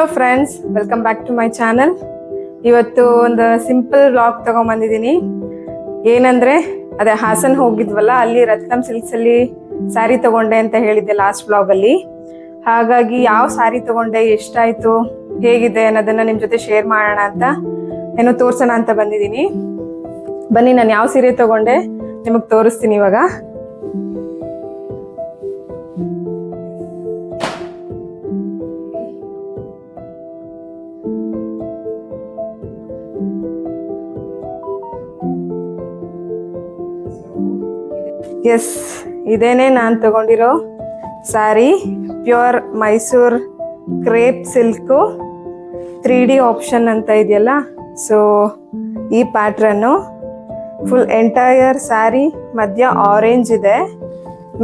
Hello friends welcome back to my channel ಇವತ್ತು ಒಂದು simple vlog ತಗೊಂಬಂದಿದ್ದೀನಿ. ಏನಂದ್ರೆ, ಅದೇ ಹಾಸನ್ ಹೋಗಿದ್ವಲ್ಲ, ಅಲ್ಲಿ ರತ್ನಂ ಸಿಲ್ಕ್ಸ್ ಅಲ್ಲಿ ಸ್ಯಾರಿ ತಗೊಂಡೆ ಅಂತ ಹೇಳಿದ್ದೆ ಲಾಸ್ಟ್ ಬ್ಲಾಗ್ ಅಲ್ಲಿ. ಹಾಗಾಗಿ ಯಾವ ಸ್ಯಾರಿ ತಗೊಂಡೆ, ಎಷ್ಟಾಯ್ತು, ಹೇಗಿದೆ ಅನ್ನೋದನ್ನ ನಿಮ್ ಜೊತೆ ಶೇರ್ ಮಾಡೋಣ ಅಂತ ಏನೋ ತೋರ್ಸೋಣ ಅಂತ ಬಂದಿದ್ದೀನಿ. ಬನ್ನಿ, ನಾನು ಯಾವ ಸೀರೆ ತಗೊಂಡೆ, ನಿಮಗೆ ತೋರಿಸ್ತೀನಿ ಇವಾಗ. ಎಸ್ ಇದೇನೆ ನಾನು ತಗೊಂಡಿರೋ sari pure Mysore crepe silk three D option ಅಂತ ಇದೆಯಲ್ಲ? ಸೊ ಈ ಪ್ಯಾಟ್ರನ್ನು ಫುಲ್ ಎಂಟೈರ್ ಸ್ಯಾರಿ ಮಧ್ಯ ಆರೆಂಜ್ ಇದೆ,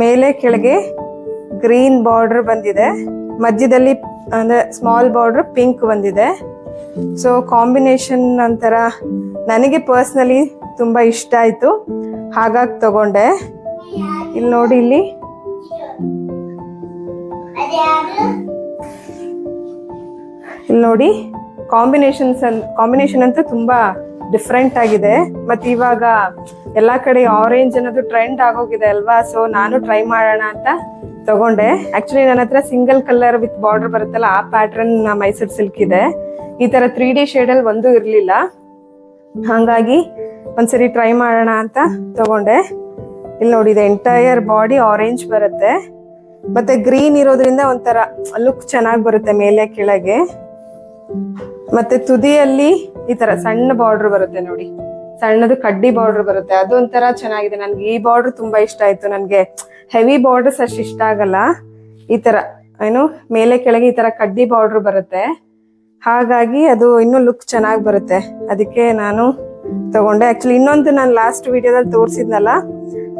ಮೇಲೆ ಕೆಳಗೆ ಗ್ರೀನ್ ಬಾರ್ಡರ್ ಬಂದಿದೆ, ಮಧ್ಯದಲ್ಲಿ ಅಂದರೆ ಸ್ಮಾಲ್ ಬಾರ್ಡರ್ ಪಿಂಕ್ ಬಂದಿದೆ. ಸೊ ಕಾಂಬಿನೇಷನ್ ಒಂಥರ ನನಗೆ ಪರ್ಸ್ನಲಿ ತುಂಬ ಇಷ್ಟ ಆಯಿತು, ಹಾಗಾಗಿ ತಗೊಂಡೆ. ಇಲ್ಲಿ ನೋಡಿ ಇಲ್ಲಿ. ಇಲ್ಲಿ ನೋಡಿ ಕಾಂಬಿನೇಷನ್ಸ್ ಕಾಂಬಿನೇಷನ್ ಅಂತೂ ತುಂಬಾ ಡಿಫ್ರೆಂಟ್ ಆಗಿದೆ. ಮತ್ತೆ ಇವಾಗ ಎಲ್ಲಾ ಕಡೆ ಆರೆಂಜ್ ಅನ್ನೋದು ಟ್ರೆಂಡ್ ಆಗೋಗಿದೆ ಅಲ್ವಾ? ಸೊ ನಾನು ಟ್ರೈ ಮಾಡೋಣ ಅಂತ ತಗೊಂಡೆ. ಆಕ್ಚುಲಿ ನನ್ನ ಹತ್ರ ಸಿಂಗಲ್ ಕಲರ್ ವಿತ್ ಬಾರ್ಡರ್ ಬರುತ್ತಲ್ಲ, ಆ ಪ್ಯಾಟ್ರನ್ ಮೈಸೂರು ಸಿಲ್ಕ್ ಇದೆ. ಈ ತರ ತ್ರೀ ಡಿ ಶೇಡಲ್ಲಿ ಒಂದು ಇರಲಿಲ್ಲ. ಹಾಗಾಗಿ ಒಂದ್ಸರಿ ಟ್ರೈ ಮಾಡೋಣ ಅಂತ ತಗೊಂಡೆ. ಇಲ್ಲಿ ನೋಡಿ, ಇದು ಎಂಟೈರ್ ಬಾಡಿ ಆರೆಂಜ್ ಬರುತ್ತೆ. ಮತ್ತೆ ಗ್ರೀನ್ ಇರೋದ್ರಿಂದ ಒಂಥರ ಲುಕ್ ಚೆನ್ನಾಗಿ ಬರುತ್ತೆ ಮೇಲೆ ಕೆಳಗೆ. ಮತ್ತೆ ತುದಿಯಲ್ಲಿ ಈ ತರ ಸಣ್ಣ ಬಾರ್ಡರ್ ಬರುತ್ತೆ ನೋಡಿ. ಸಣ್ಣದು ಕಡ್ಡಿ ಬಾರ್ಡರ್ ಬರುತ್ತೆ. ಅದು ಒಂಥರ ಚೆನ್ನಾಗಿದೆ. ನನ್ಗೆ ಈ ಬಾರ್ಡರ್ ತುಂಬಾ ಇಷ್ಟ ಆಯ್ತು. ನನ್ಗೆ ಹೆವಿ ಬಾರ್ಡರ್ಸ್ ಅಷ್ಟು ಇಷ್ಟ ಆಗಲ್ಲ. ಈ ತರ, ಏನು, ಮೇಲೆ ಕೆಳಗೆ ಈ ತರ ಕಡ್ಡಿ ಬಾರ್ಡರ್ ಬರುತ್ತೆ. ಹಾಗಾಗಿ ಅದು ಇನ್ನೂ ಲುಕ್ ಚೆನ್ನಾಗಿ ಬರುತ್ತೆ. ಅದಕ್ಕೆ ನಾನು ತಗೊಂಡೆ. ಆಕ್ಚುಲಿ ಇನ್ನೊಂದು ನಾನು ಲಾಸ್ಟ್ ವಿಡಿಯೋದಲ್ಲಿ ತೋರಿಸಿದ್ನಲ್ಲ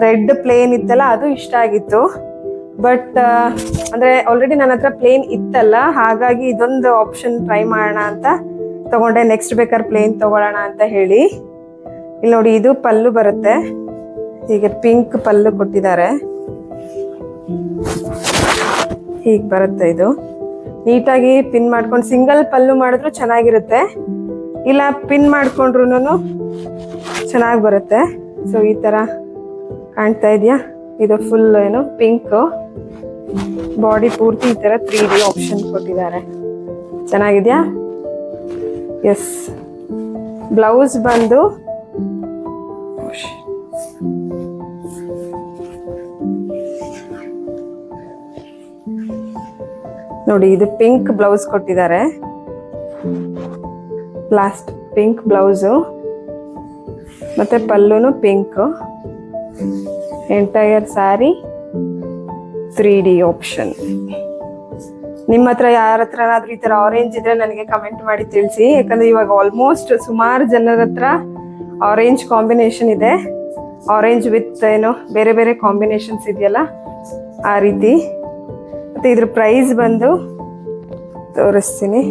ರೆಡ್ ಪ್ಲೇನ್ ಇತ್ತಲ್ಲ, ಅದು ಇಷ್ಟ ಆಗಿತ್ತು. ಬಟ್ ಅಂದ್ರೆ ಆಲ್ರೆಡಿ ನನ್ನ ಹತ್ರ ಪ್ಲೇನ್ ಇತ್ತಲ್ಲ, ಹಾಗಾಗಿ ಇದೊಂದು ಆಪ್ಷನ್ ಟ್ರೈ ಮಾಡೋಣ ಅಂತ ತಗೊಂಡೆ. ನೆಕ್ಸ್ಟ್ ಬೇಕಾದ್ರೆ ಪ್ಲೇನ್ ತಗೊಳ್ಳೋಣ ಅಂತ ಹೇಳಿ. ಇಲ್ಲಿ ನೋಡಿ, ಇದು ಪಲ್ಲು ಬರುತ್ತೆ. ಹೀಗೆ ಪಿಂಕ್ ಪಲ್ಲು ಕೊಟ್ಟಿದ್ದಾರೆ. ಹೀಗೆ ಬರುತ್ತೆ ಇದು. ನೀಟಾಗಿ ಪಿನ್ ಮಾಡ್ಕೊಂಡು ಸಿಂಗಲ್ ಪಲ್ಲು ಮಾಡಿದ್ರು ಚೆನ್ನಾಗಿರುತ್ತೆ. ಇಲ್ಲ ಪಿನ್ ಮಾಡ್ಕೊಂಡ್ರು ಚೆನ್ನಾಗಿ ಬರುತ್ತೆ. ಸೊ ಈ ಥರ ಕಾಣ್ತಾ ಇದೆಯಾ? ಇದು ಫುಲ್ ಏನು ಪಿಂಕ್ ಬಾಡಿ ಪೂರ್ತಿ ಈ ತರ ತ್ರೀ ಡಿ ಆಪ್ಷನ್ ಕೊಟ್ಟಿದ್ದಾರೆ. ಚೆನ್ನಾಗಿದ್ಯಾ? ಎಸ್ ಬ್ಲೌಸ್ ಬಂದು ನೋಡಿ, ಇದು ಪಿಂಕ್ ಬ್ಲೌಸ್ ಕೊಟ್ಟಿದ್ದಾರೆ. ಲಾಸ್ಟ್ ಪಿಂಕ್ ಬ್ಲೌಸು ಮತ್ತೆ ಪಲ್ಲುನು pink entire sari three D option ನಿಮ್ಮ ಹತ್ರ ಯಾರ ಹತ್ರನಾದ್ರೂ ಈ ತರ ಆರೆಂಜ್ ಇದ್ರೆ ನನಗೆ ಕಮೆಂಟ್ ಮಾಡಿ ತಿಳಿಸಿ. ಯಾಕಂದ್ರೆ ಇವಾಗ ಆಲ್ಮೋಸ್ಟ್ ಸುಮಾರು ಜನರ ಹತ್ರ ಆರೆಂಜ್ ಕಾಂಬಿನೇಷನ್ ಇದೆ. ಆರೆಂಜ್ ವಿತ್ ಏನು, ಬೇರೆ ಬೇರೆ ಕಾಂಬಿನೇಷನ್ಸ್ ಇದೆಯಲ್ಲ, ಆ ರೀತಿ. ಮತ್ತೆ ಇದ್ರ ಪ್ರೈಸ್ ಬಂದು, ತೋರಿಸ್ತೀನಿ.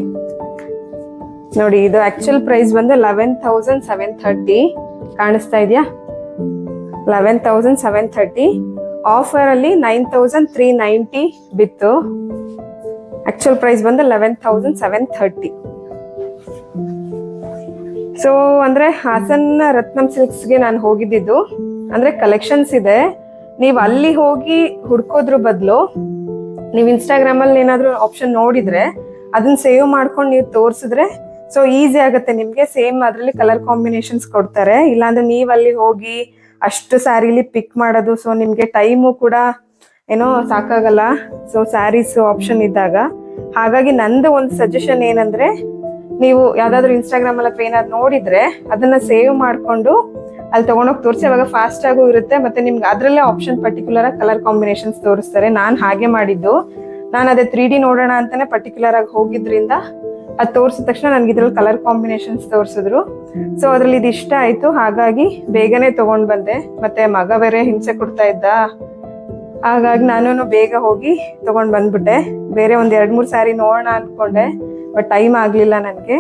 ನೋಡಿ, ಇದು ಆಕ್ಚುಲ್ ಪ್ರೈಸ್ ಬಂದು ಲೆವೆನ್ ತೌಸಂಡ್ ಸೆವೆನ್ ಥರ್ಟಿ ಕಾಣಿಸ್ತಾ ಇದೆಯಾ? Eleven thousand seven thirty offer ಅಲ್ಲಿ ನೈನ್ ತೌಸಂಡ್ ತ್ರೀ ನೈಂಟಿ ಬಿತ್ತು. ಆಕ್ಚುಲ್ ಪ್ರೈಸ್ ಬಂದು eleven thousand seven thirty so ಅಂದ್ರೆ ಹಾಸನ್ ರತ್ನಂ ಸಿಲ್ಕ್ಸ್ಗೆ ನಾನು ಹೋಗಿದ್ದಿದ್ದು. ಅಂದ್ರೆ ಕಲೆಕ್ಷನ್ಸ್ ಇದೆ. ನೀವು ಅಲ್ಲಿ ಹೋಗಿ ಹುಡ್ಕೋದ್ರ ಬದಲು ನೀವು ಇನ್ಸ್ಟಾಗ್ರಾಮಲ್ಲಿ ಏನಾದ್ರು ಆಪ್ಷನ್ ನೋಡಿದ್ರೆ ಅದನ್ನ ಸೇವ್ ಮಾಡ್ಕೊಂಡು ನೀವು ತೋರಿಸಿದ್ರೆ ಸೊ ಈಸಿ ಆಗುತ್ತೆ ನಿಮಗೆ. ಸೇಮ್ ಅದರಲ್ಲಿ ಕಲರ್ ಕಾಂಬಿನೇಷನ್ಸ್ ಕೊಡ್ತಾರೆ. ಇಲ್ಲಾಂದ್ರೆ ನೀವು ಅಲ್ಲಿ ಹೋಗಿ ಅಷ್ಟು ಸ್ಯಾರಿಲಿ ಪಿಕ್ ಮಾಡೋದು ಸೊ ನಿಮಗೆ ಟೈಮು ಕೂಡ ಏನೋ ಸಾಕಾಗಲ್ಲ. ಸೊ ಸ್ಯಾರೀಸ್ ಆಪ್ಷನ್ ಇದ್ದಾಗ. ಹಾಗಾಗಿ ನಂದು ಒಂದು ಸಜೆಷನ್ ಏನಂದ್ರೆ, ನೀವು ಯಾವ್ದಾದ್ರು ಇನ್ಸ್ಟಾಗ್ರಾಮ್ ಅಲ್ಲಿ ಅಥವಾ ಏನಾದ್ರು ನೋಡಿದ್ರೆ ಅದನ್ನ ಸೇವ್ ಮಾಡ್ಕೊಂಡು ಅಲ್ಲಿ ತಗೊಂಡೋಗಿ ತೋರಿಸಿ ಅವಾಗ ಫಾಸ್ಟ್ ಆಗು ಇರುತ್ತೆ, ಮತ್ತೆ ನಿಮ್ಗೆ ಅದರಲ್ಲೇ ಆಪ್ಷನ್ ಪರ್ಟಿಕ್ಯುಲರ್ ಆಗಿ ಕಲರ್ ಕಾಂಬಿನೇಷನ್ಸ್ ತೋರಿಸ್ತಾರೆ. ನಾನು ಹಾಗೆ ಮಾಡಿದ್ದು. ನಾನು ಅದೇ ತ್ರೀ ಡಿ ನೋಡೋಣ ಅಂತಾನೆ ಪರ್ಟಿಕ್ಯುಲರ್ ಆಗಿ ಹೋಗಿದ್ರಿಂದ ಅದು ತೋರಿಸಿದ ತಕ್ಷಣ ನನಗೆ ಇದ್ರಲ್ಲಿ ಕಲರ್ ಕಾಂಬಿನೇಷನ್ಸ್ ತೋರಿಸಿದ್ರು. ಸೊ ಅದ್ರಲ್ಲಿ ಇದು ಇಷ್ಟ ಆಯಿತು. ಹಾಗಾಗಿ ಬೇಗನೆ ತೊಗೊಂಡು ಬಂದೆ. ಮತ್ತೆ ಮಗ ಬೇರೆ ಹಿಂಸೆ ಕೊಡ್ತಾ ಇದ್ದ. ಹಾಗಾಗಿ ನಾನು ಬೇಗ ಹೋಗಿ ತೊಗೊಂಡು ಬಂದ್ಬಿಟ್ಟೆ. ಬೇರೆ ಒಂದು ಎರಡು ಮೂರು ಸ್ಯಾರಿ ನೋಡೋಣ ಅಂದ್ಕೊಂಡೆ ಬಟ್ ಟೈಮ್ ಆಗಲಿಲ್ಲ ನನಗೆ.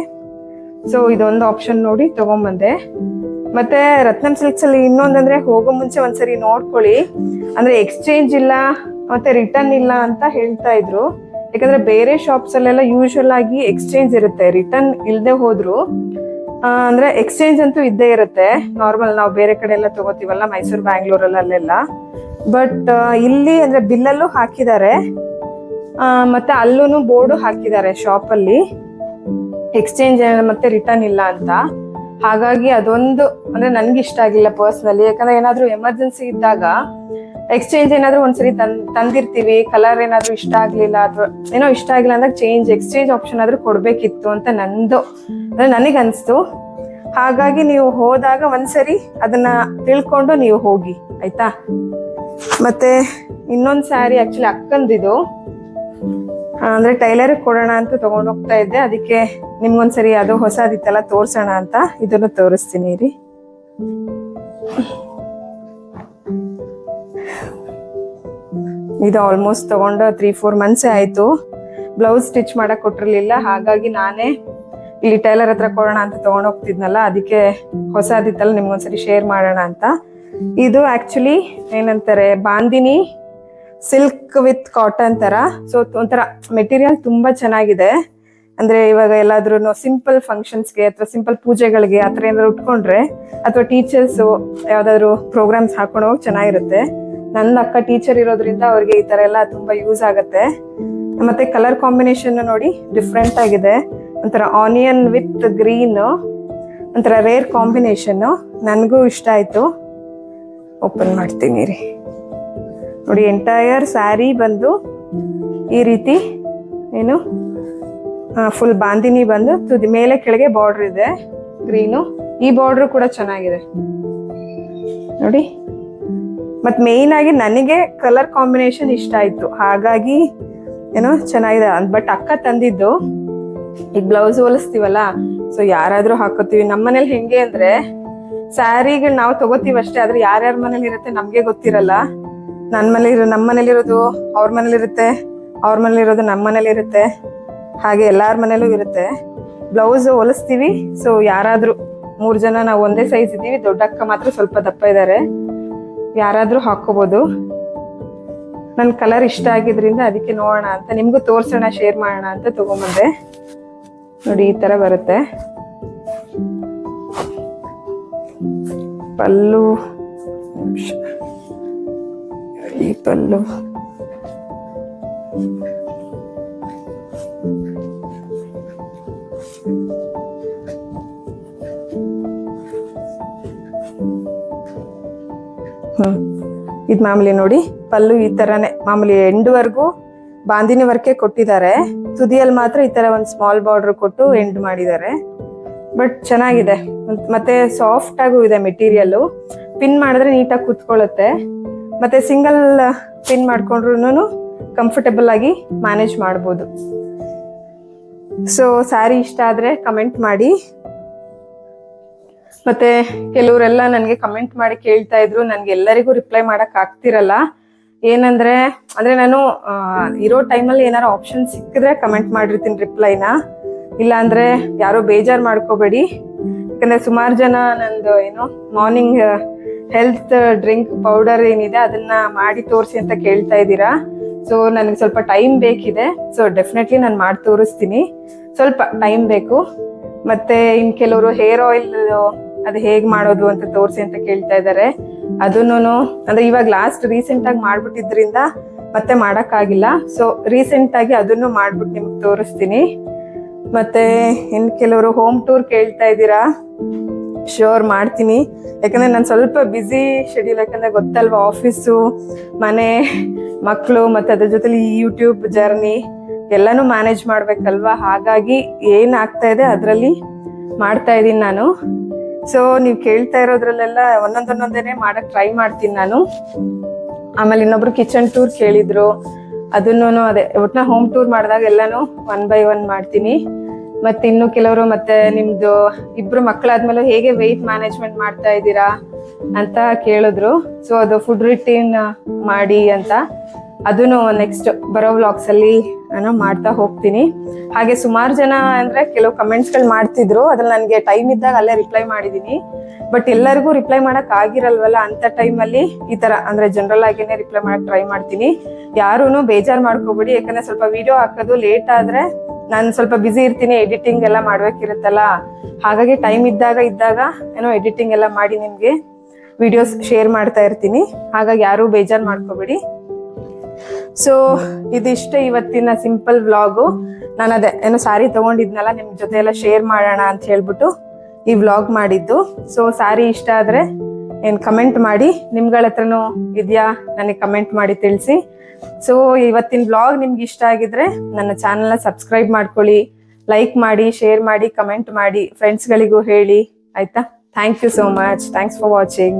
ಸೊ ಇದೊಂದು ಆಪ್ಷನ್ ನೋಡಿ ತೊಗೊಂಬಂದೆ ಮತ್ತೆ ರತ್ನಂ ಸಿಲ್ಕ್ಸ್ ಅಲ್ಲಿ ಇನ್ನೊಂದಂದ್ರೆ ಹೋಗೋ ಮುಂಚೆ ಒಂದ್ಸರಿ ನೋಡ್ಕೊಳ್ಳಿ. ಅಂದ್ರೆ ಎಕ್ಸ್ಚೇಂಜ್ ಇಲ್ಲ, ಮತ್ತೆ ರಿಟರ್ನ್ ಇಲ್ಲ ಅಂತ ಹೇಳ್ತಾ ಇದ್ರು. ಯಾಕಂದ್ರೆ ಬೇರೆ ಶಾಪ್ಸ್ ಅಲ್ಲೆಲ್ಲ ಯೂಶುವಲ್ ಆಗಿ ಎಕ್ಸ್ಚೇಂಜ್ ಇರುತ್ತೆ. ರಿಟರ್ನ್ ಇಲ್ಲದೆ ಹೋದ್ರು ಅಂದ್ರೆ ಎಕ್ಸ್ಚೇಂಜ್ ಅಂತೂ ಇದ್ದೇ ಇರುತ್ತೆ. ನಾರ್ಮಲ್ ನಾವು ಬೇರೆ ಕಡೆ ಎಲ್ಲ ತಗೋತೀವಲ್ಲ ಮೈಸೂರು ಬ್ಯಾಂಗ್ಳೂರಲ್ಲಿ ಅಲ್ಲೆಲ್ಲ. ಬಟ್ ಇಲ್ಲಿ ಅಂದ್ರೆ ಬಿಲ್ಲಲ್ಲೂ ಹಾಕಿದ್ದಾರೆ. ಮತ್ತೆ ಅಲ್ಲೂ ಬೋರ್ಡು ಹಾಕಿದ್ದಾರೆ ಶಾಪಲ್ಲಿ ಎಕ್ಸ್ಚೇಂಜ್ ಮತ್ತೆ ರಿಟರ್ನ್ ಇಲ್ಲ ಅಂತ. ಹಾಗಾಗಿ ಅದೊಂದು ಅಂದ್ರೆ ನನ್ಗೆ ಇಷ್ಟ ಆಗಿಲ್ಲ ಪರ್ಸ್ನಲಿ ಯಾಕಂದ್ರೆ ಏನಾದ್ರೂ ಎಮರ್ಜೆನ್ಸಿ ಇದ್ದಾಗ ಎಕ್ಸ್ಚೇಂಜ್ ಏನಾದ್ರು ಒಂದ್ಸರಿ ತಂದಿರ್ತೀವಿ ಕಲರ್ ಏನಾದ್ರು ಇಷ್ಟ ಆಗ್ಲಿಲ್ಲ, ಅಥವಾ ಏನೋ ಇಷ್ಟ ಆಗಿಲ್ಲ ಅಂದಾಗ ಚೇಂಜ್ ಎಕ್ಸ್ಚೇಂಜ್ ಆಪ್ಷನ್ ಆದ್ರೂ ಕೊಡ್ಬೇಕಿತ್ತು ಅಂತ ನಂದು, ಅಂದ್ರೆ ನನಗೆ ಅನ್ಸ್ತು ಹಾಗಾಗಿ ನೀವು ಹೋದಾಗ ಒಂದ್ಸರಿ ಅದನ್ನ ತಿಳ್ಕೊಂಡು ನೀವು ಹೋಗಿ, ಆಯ್ತಾ? ಮತ್ತೆ ಇನ್ನೊಂದ್ ಸ್ಯಾರಿ ಆಕ್ಚುಲಿ ಅಕ್ಕಂದಿದು. ಅಂದ್ರೆ ಟೈಲರ್ ಕೊಡೋಣ ಅಂತ ತಗೊಂಡ್ ಹೋಗ್ತಾ ಇದ್ದೆ. ಅದಕ್ಕೆ ನಿಮ್ಗೊಂದ್ಸರಿ ಅದು ಹೊಸದಿತ್ತಲ್ಲ, ತೋರ್ಸೋಣ ಅಂತ. ಇದನ್ನು ತೋರಿಸ್ತೀನಿ ರೀ ಇದು ಆಲ್ಮೋಸ್ಟ್ ತಗೊಂಡು ತ್ರೀ ಫೋರ್ ಮಂತ್ಸೇ ಆಯ್ತು. ಬ್ಲೌಸ್ ಸ್ಟಿಚ್ ಮಾಡಕ್ಕೆ ಕೊಟ್ಟಿರಲಿಲ್ಲ. ಹಾಗಾಗಿ ನಾನೇ ಇಲ್ಲಿ ಟೈಲರ್ ಹತ್ರ ಕೊಡೋಣ ಅಂತ ತಗೊಂಡ್ ಹೋಗ್ತಿದ್ನಲ್ಲ, ಅದಕ್ಕೆ ಹೊಸದಿತ್ತಲ್ಲ ನಿಮ್ಗೊಂದ್ಸರಿ ಶೇರ್ ಮಾಡೋಣ ಅಂತ. ಇದು ಆಕ್ಚುಲಿ ಏನಂತಾರೆ, ಬಾಂದಿನಿ ಸಿಲ್ಕ್ ವಿತ್ ಕಾಟನ್ ತರ. ಸೊ ಒಂಥರ ಮೆಟೀರಿಯಲ್ ತುಂಬಾ ಚೆನ್ನಾಗಿದೆ. ಅಂದ್ರೆ ಇವಾಗ ಎಲ್ಲಾದ್ರೂ ಸಿಂಪಲ್ ಫಂಕ್ಷನ್ಸ್ಗೆ ಅಥವಾ ಸಿಂಪಲ್ ಪೂಜೆಗಳಿಗೆ ಆ ಥರ ಏನಾದ್ರು ಉಟ್ಕೊಂಡ್ರೆ, ಅಥವಾ ಟೀಚರ್ಸ್ ಯಾವುದಾದ್ರು ಪ್ರೋಗ್ರಾಮ್ಸ್ ಹಾಕೊಂಡು ಹೋಗಿ ಚೆನ್ನಾಗಿರುತ್ತೆ. ನನ್ನ ಅಕ್ಕ ಟೀಚರ್ ಇರೋದ್ರಿಂದ ಅವ್ರಿಗೆ ಈ ತರ ಎಲ್ಲ ತುಂಬಾ ಯೂಸ್ ಆಗುತ್ತೆ. ಮತ್ತೆ ಕಲರ್ ಕಾಂಬಿನೇಷನ್ ನೋಡಿ ಡಿಫ್ರೆಂಟ್ ಆಗಿದೆ. ಒಂಥರ ಆನಿಯನ್ ವಿತ್ ಗ್ರೀನ್ ಒಂಥರ ರೇರ್ ಕಾಂಬಿನೇಷನ್ ನನಗೂ ಇಷ್ಟ ಆಯ್ತು. ಓಪನ್ ಮಾಡ್ತೀನಿ ರೀ. ನೋಡಿ ಎಂಟೈರ್ ಸ್ಯಾರಿ ಬಂದು ಈ ರೀತಿ ಏನು ಫುಲ್ ಬಾಂದಿನಿ ಬಂದು ತುದಿ ಮೇಲೆ ಕೆಳಗೆ ಬಾರ್ಡರ್ ಇದೆ ಗ್ರೀನು ಈ ಬಾರ್ಡ್ರು ಕೂಡ ಚೆನ್ನಾಗಿದೆ. ನೋಡಿ. ಮತ್ ಮೇಯ್ನ್ ಆಗಿ ನನಗೆ ಕಲರ್ ಕಾಂಬಿನೇಷನ್ ಇಷ್ಟ ಆಯ್ತು. ಹಾಗಾಗಿ, ಏನೋ ಚೆನ್ನಾಗಿದೆ. ಬಟ್ ಅಕ್ಕ ತಂದಿದ್ದು, ಈಗ ಬ್ಲೌಸ್ ಹೊಲಿಸ್ತೀವಲ್ಲ ಸೊ ಯಾರಾದರೂ ಹಾಕೋತೀವಿ. ನಮ್ಮ ಮನೇಲಿ ಹೆಂಗೆ ಅಂದ್ರೆ ಸ್ಯಾರಿಗಳು ನಾವು ತಗೋತೀವಿ ಅಷ್ಟೇ, ಆದ್ರೆ ಯಾರ್ಯಾರ ಮನೇಲಿ ಇರುತ್ತೆ ನಮ್ಗೆ ಗೊತ್ತಿರಲ್ಲ. ನನ್ನ ಮನೇಲಿ ನಮ್ಮ ಮನೇಲಿರೋದು ಅವ್ರ ಮನೇಲಿರುತ್ತೆ ಅವ್ರ ಮನೇಲಿರೋದು ನಮ್ಮ ಮನೇಲಿ ಇರುತ್ತೆ. ಹಾಗೆ ಎಲ್ಲರ ಮನೇಲೂ ಇರುತ್ತೆ. ಬ್ಲೌಸ್ ಹೊಲಿಸ್ತೀವಿ ಸೊ ಯಾರಾದರೂ ಮೂರು ಜನ ನಾವು ಒಂದೇ ಸೈಜ್ ಇದೀವಿ ದೊಡ್ಡ ಅಕ್ಕ ಮಾತ್ರ ಸ್ವಲ್ಪ ದಪ್ಪ ಇದ್ದಾರೆ ಯಾರಾದ್ರೂ ಹಾಕೋಬಹುದು ನನ್ನ ಕಲರ್ ಇಷ್ಟ ಆಗಿದ್ರಿಂದ ಅದಕ್ಕೆ ನೋಡೋಣ ಅಂತ, ನಿಮಗೂ ತೋರಿಸೋಣ ಶೇರ್ ಮಾಡೋಣ ಅಂತ ತಗೊಂಬಂದೆ. ನೋಡಿ, ಈ ತರ ಬರುತ್ತೆ. ಪಲ್ಲು. ಈ ಪಲ್ಲು. ಹ್ಮ್. ಇದು ಮಾಮೂಲಿ ನೋಡಿ, ಪಲ್ಲು ಈ ತರನೇ. ಮಾಮೂಲಿ ಎಂಡ್ವರೆಗೂ ಬಾಂಧಿನಿ ವರ್ಕೆ ಕೊಟ್ಟಿದ್ದಾರೆ. ತುದಿಯಲ್ಲಿ ಮಾತ್ರ ಈ ತರ ಒಂದು ಸ್ಮಾಲ್ ಬಾರ್ಡರ್ ಕೊಟ್ಟು ಎಂಡ್ ಮಾಡಿದ್ದಾರೆ. ಬಟ್ ಚೆನ್ನಾಗಿದೆ. ಮತ್- ಮತ್ತೆ ಸಾಫ್ಟ್ ಆಗೂ ಇದೆ ಮೆಟೀರಿಯಲ್ ಪಿನ್ ಮಾಡಿದ್ರೆ ನೀಟಾಗಿ ಕೂತ್ಕೊಳ್ಳುತ್ತೆ. ಮತ್ತೆ ಸಿಂಗಲ್ ಪಿನ್ ಮಾಡ್ಕೊಂಡ್ರು ಕಂಫರ್ಟಬಲ್ ಆಗಿ ಮ್ಯಾನೇಜ್ ಮಾಡ್ಬೋದು. ಸೊ ಸ್ಯಾರಿ ಇಷ್ಟ ಆದರೆ ಕಮೆಂಟ್ ಮಾಡಿ. ಮತ್ತೆ ಕೆಲವರೆಲ್ಲ ನನಗೆ ಕಮೆಂಟ್ ಮಾಡಿ ಕೇಳ್ತಾ ಇದ್ರು. ನನ್ಗೆ ಎಲ್ಲರಿಗೂ ರಿಪ್ಲೈ ಮಾಡಕ್ ಆಗ್ತಿರಲ್ಲ. ಏನಂದ್ರೆ, ಅಂದ್ರೆ ನಾನು ಇರೋ ಟೈಮಲ್ಲಿ ಏನಾರ ಆಪ್ಷನ್ ಸಿಕ್ಕಿದ್ರೆ ಕಮೆಂಟ್ ಮಾಡಿರ್ತೀನಿ ರಿಪ್ಲೈನ ಇಲ್ಲ ಅಂದ್ರೆ ಯಾರೋ ಬೇಜಾರ್ ಮಾಡ್ಕೋಬೇಡಿ. ಯಾಕಂದ್ರೆ ಸುಮಾರು ಜನ ನಂದು ಏನು ಮಾರ್ನಿಂಗ್ ಹೆಲ್ತ್ ಡ್ರಿಂಕ್ ಪೌಡರ್ ಏನಿದೆ ಅದನ್ನ ಮಾಡಿ ತೋರಿಸಿ ಅಂತ ಕೇಳ್ತಾ ಇದ್ದೀರಾ. ಸೊ ನನಗೆ ಸ್ವಲ್ಪ ಟೈಮ್ ಬೇಕಿದೆ. ಸೊ ಡೆಫಿನೆಟ್ಲಿ ನಾನು ಮಾಡಿ ತೋರಿಸ್ತೀನಿ ಸ್ವಲ್ಪ ಟೈಮ್ ಬೇಕು. ಮತ್ತೆ ಇನ್ ಕೆಲವರು ಹೇರ್ ಆಯಿಲ್ ಅದು ಹೇಗ್ ಮಾಡೋದು ಅಂತ ತೋರಿಸಿ ಅಂತ ಕೇಳ್ತಾ ಇದ್ದಾರೆ ಅದನ್ನು ಅಂದ್ರೆ ಇವಾಗ ಲಾಸ್ಟ್ ರೀಸೆಂಟ್ ಆಗಿ ಮಾಡ್ಬಿಟ್ಟಿದ್ರಿಂದ ಮತ್ತೆ ಮಾಡೋಕ್ಕಾಗಿಲ್ಲ. ಸೊ ರೀಸೆಂಟ್ ಆಗಿ ಅದನ್ನು ಮಾಡ್ಬಿಟ್ಟು ನಿಮ್ಗೆ ತೋರಿಸ್ತೀನಿ. ಮತ್ತೆ ಇನ್ ಕೆಲವರು ಹೋಮ್ ಟೂರ್ ಕೇಳ್ತಾ ಇದ್ದೀರಾ? ಶೋರ್ ಮಾಡ್ತೀನಿ. ಯಾಕಂದ್ರೆ ನಾನು ಸ್ವಲ್ಪ ಬ್ಯುಸಿ ಶೆಡ್ಯೂಲ್ ಯಾಕಂದ್ರೆ ಗೊತ್ತಲ್ವಾ ಆಫೀಸು ಮನೆ ಮಕ್ಕಳು ಮತ್ತೆ ಅದ್ರ ಜೊತೆಲಿ ಯೂಟ್ಯೂಬ್ ಜರ್ನಿ ಎಲ್ಲಾನು ಮ್ಯಾನೇಜ್ ಮಾಡ್ಬೇಕಲ್ವಾ? ಹಾಗಾಗಿ ಏನಾಗ್ತಾ ಇದೆ ಅದರಲ್ಲಿ ಮಾಡ್ತಾ ಇದ್ದೀನಿ ನಾನು. ಸೊ ನೀವು ಕೇಳ್ತಾ ಇರೋದ್ರಲ್ಲೆಲ್ಲ ಒಂದೊಂದೊಂದೊಂದೇನೆ ಮಾಡಕ್ ಟ್ರೈ ಮಾಡ್ತೀನಿ ನಾನು. ಆಮೇಲೆ ಇನ್ನೊಬ್ರು ಕಿಚನ್ ಟೂರ್ ಕೇಳಿದ್ರು. ಅದನ್ನು ಅದೇ, ಒಟ್ನ ಹೋಮ್ ಟೂರ್ ಮಾಡಿದಾಗ ಎಲ್ಲಾನು ಒನ್ ಬೈ ಒನ್ ಮಾಡ್ತೀನಿ. ಮತ್ತೆ ಇನ್ನು ಕೆಲವರು ಮತ್ತೆ ನಿಮ್ದು ಇಬ್ರು ಮಕ್ಕಳಾದ್ಮೇಲೆ ಹೇಗೆ ವೆಯ್ಟ್ ಮ್ಯಾನೇಜ್ಮೆಂಟ್ ಮಾಡ್ತಾ ಇದ್ದೀರಾ ಅಂತ ಕೇಳಿದ್ರು. ಸೊ ಅದು ಫುಡ್ ರಿಟೀನ್ ಮಾಡಿ ಅಂತ. ಅದನ್ನು ನೆಕ್ಸ್ಟ್ ಬರೋ ವ್ಲಾಗ್ಸ್ ಅಲ್ಲಿ ನಾನು ಮಾಡ್ತಾ ಹೋಗ್ತೀನಿ. ಹಾಗೆ ಸುಮಾರು ಜನ ಅಂದ್ರೆ ಕೆಲವು ಕಮೆಂಟ್ಸ್ಗಳು ಮಾಡ್ತಿದ್ರು. ಅದ್ರಲ್ಲಿ ನನಗೆ ಟೈಮ್ ಇದ್ದಾಗ ಅಲ್ಲೇ ರಿಪ್ಲೈ ಮಾಡಿದೀನಿ. ಬಟ್ ಎಲ್ಲರಿಗೂ ರಿಪ್ಲೈ ಮಾಡಕ್ ಆಗಿರಲ್ವಲ್ಲ ಅಂತ ಟೈಮಲ್ಲಿ ಈ ತರ ಅಂದ್ರೆ ಜನರಲ್ ಆಗಿನೇ ರಿಪ್ಲೈ ಮಾಡಕ್ ಟ್ರೈ ಮಾಡ್ತೀನಿ. ಯಾರೂ ಬೇಜಾರ್ ಮಾಡ್ಕೋಬೇಡಿ. ಯಾಕಂದ್ರೆ ಸ್ವಲ್ಪ ವಿಡಿಯೋ ಹಾಕೋದು ಲೇಟ್ ಆದ್ರೆ ನಾನು ಸ್ವಲ್ಪ ಬಿಸಿ ಇರ್ತೀನಿ ಎಡಿಟಿಂಗ್ ಎಲ್ಲ ಮಾಡ್ಬೇಕಿರುತ್ತಲ್ಲ. ಹಾಗಾಗಿ ಟೈಮ್ ಇದ್ದಾಗ ಇದ್ದಾಗ ಏನೋ ಎಡಿಟಿಂಗ್ ಎಲ್ಲ ಮಾಡಿ ನಿಮ್ಗೆ ವಿಡಿಯೋಸ್ ಶೇರ್ ಮಾಡ್ತಾ ಇರ್ತೀನಿ. ಹಾಗಾಗಿ ಯಾರು ಬೇಜಾರ್ ಮಾಡ್ಕೋಬೇಡಿ. ಸೊ ಇದಿಷ್ಟೇ ಇವತ್ತಿನ ಸಿಂಪಲ್ ವ್ಲಾಗು ನಾನು ಅದೇ ಏನೋ ಸಾರಿ ತಗೊಂಡಿದ್ನಲ್ಲ, ನಿಮ್ ಜೊತೆ ಎಲ್ಲ ಶೇರ್ ಮಾಡೋಣ ಅಂತ ಹೇಳ್ಬಿಟ್ಟು ಈ ವ್ಲಾಗ್ ಮಾಡಿದ್ದು. ಸೊ ಸಾರಿ ಇಷ್ಟ ಆದ್ರೆ ಏನ್ ಕಮೆಂಟ್ ಮಾಡಿ. ನಿಮ್ಗಳ ಹತ್ರನೂ ಇದೆಯಾ? ನನಗೆ ಕಮೆಂಟ್ ಮಾಡಿ ತಿಳಿಸಿ. ಸೊ ಇವತ್ತಿನ ವ್ಲಾಗ್ ನಿಮ್ಗೆ ಇಷ್ಟ ಆಗಿದ್ರೆ ನನ್ನ ಚಾನಲ್ನ ಸಬ್ಸ್ಕ್ರೈಬ್ ಮಾಡ್ಕೊಳ್ಳಿ. ಲೈಕ್ ಮಾಡಿ ಶೇರ್ ಮಾಡಿ ಕಮೆಂಟ್ ಮಾಡಿ. ಫ್ರೆಂಡ್ಸ್ಗಳಿಗೂ ಹೇಳಿ. ಆಯ್ತಾ? Thank you so much thanks for watching